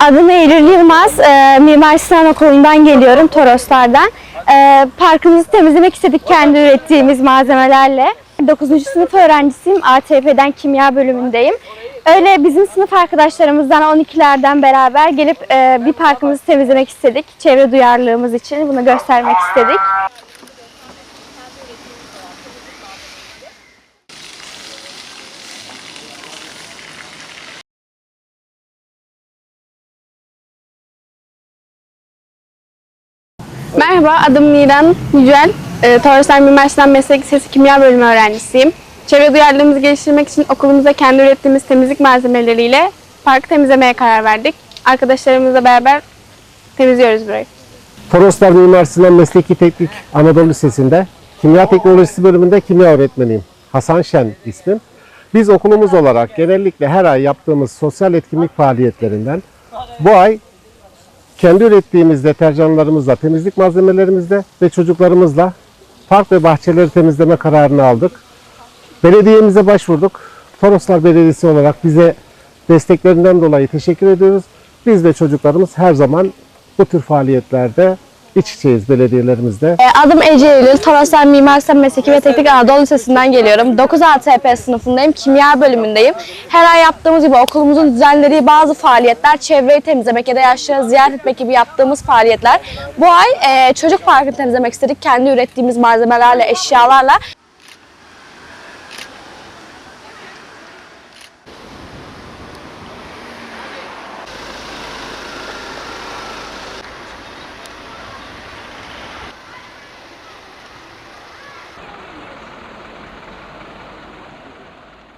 Adım Eylül Yılmaz. Ee, Mimar Sinan Okulu'ndan geliyorum, Toroslardan. Ee, parkımızı temizlemek istedik kendi ürettiğimiz malzemelerle. 9. sınıf öğrencisiyim. ATP'den kimya bölümündeyim. Öyle bizim sınıf arkadaşlarımızdan 12'lerden beraber gelip e, bir parkımızı temizlemek istedik. Çevre duyarlılığımız için bunu göstermek istedik. Merhaba, adım Niran Yücel. E, Toroslar Mimar Sinan Meslek Lisesi Kimya Bölümü öğrencisiyim. Çevre duyarlılığımızı geliştirmek için okulumuzda kendi ürettiğimiz temizlik malzemeleriyle parkı temizlemeye karar verdik. Arkadaşlarımızla beraber temizliyoruz burayı. Toroslar Mimar Mesleki Teknik Anadolu Lisesi'nde Kimya Teknolojisi bölümünde kimya öğretmeniyim. Hasan Şen ismim. Biz okulumuz olarak genellikle her ay yaptığımız sosyal etkinlik faaliyetlerinden bu ay kendi ürettiğimiz deterjanlarımızla, temizlik malzemelerimizle ve çocuklarımızla park ve bahçeleri temizleme kararını aldık. Belediyemize başvurduk. Toroslar Belediyesi olarak bize desteklerinden dolayı teşekkür ediyoruz. Biz ve çocuklarımız her zaman bu tür faaliyetlerde iç belediyelerimizde. E, adım Ece Eylül, Toroslar Mimar Sinan Mesleki ve Teknik Anadolu Lisesi'nden geliyorum. 9 ATP sınıfındayım, kimya bölümündeyim. Her ay yaptığımız gibi okulumuzun düzenlediği bazı faaliyetler, çevreyi temizlemek ya da yaşlıları ziyaret etmek gibi yaptığımız faaliyetler. Bu ay e, çocuk parkını temizlemek istedik. Kendi ürettiğimiz malzemelerle, eşyalarla.